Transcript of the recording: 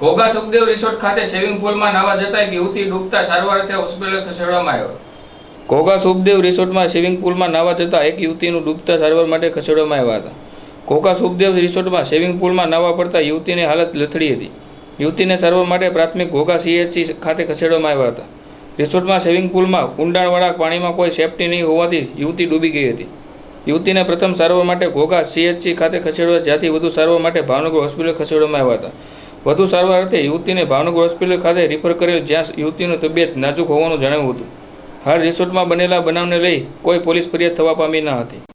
Ghogha Sukhdev resort ખાતે swimming પુલમાં નાવા જતા યુવતી ડૂબતા સારવાર અર્થે હોસ્પિટલ ખસેડવામાં આવ્યો. ઘોઘા સુખદેવ રિસોર્ટમાં સ્વિમિંગ પુલમાં નાવા જતા એક યુવતીનું ડૂબતા સારવાર માટે ખસેડવામાં આવ્યા હતા. ઘોઘા સુખદેવ રિસોર્ટમાં સ્વિમિંગ પુલમાં નાવા પડતા યુવતીની હાલત લથડી હતી. યુવતીને સારવાર માટે પ્રાથમિક ઘોઘા સીએચસી ખાતે ખસેડવામાં આવ્યા હતા. રિસોર્ટમાં સ્વિમિંગ પુલમાં ઊંડાણવાળા પાણીમાં કોઈ સેફટી નહીં હોવાથી યુવતી ડૂબી ગઈ હતી. યુવતીને પ્રથમ સારવાર માટે ઘોઘા સીએચસી ખાતે ખસેડવા જ્યાંથી વધુ સારવાર માટે ભાવનગર હોસ્પિટલ ખસેડવામાં આવ્યા હતા. વધુ સારવાર અર્થે યુવતીને ભાવનગર હોસ્પિટલ ખાતે રિફર કરેલ જ્યાં યુવતીનું તબિયત નાજુક હોવાનું જણાવ્યું હતું. હાલ રિસોર્ટમાં બનેલા બનાવને લઈ કોઈ પોલીસ ફરિયાદ થવા પામી ન હતી.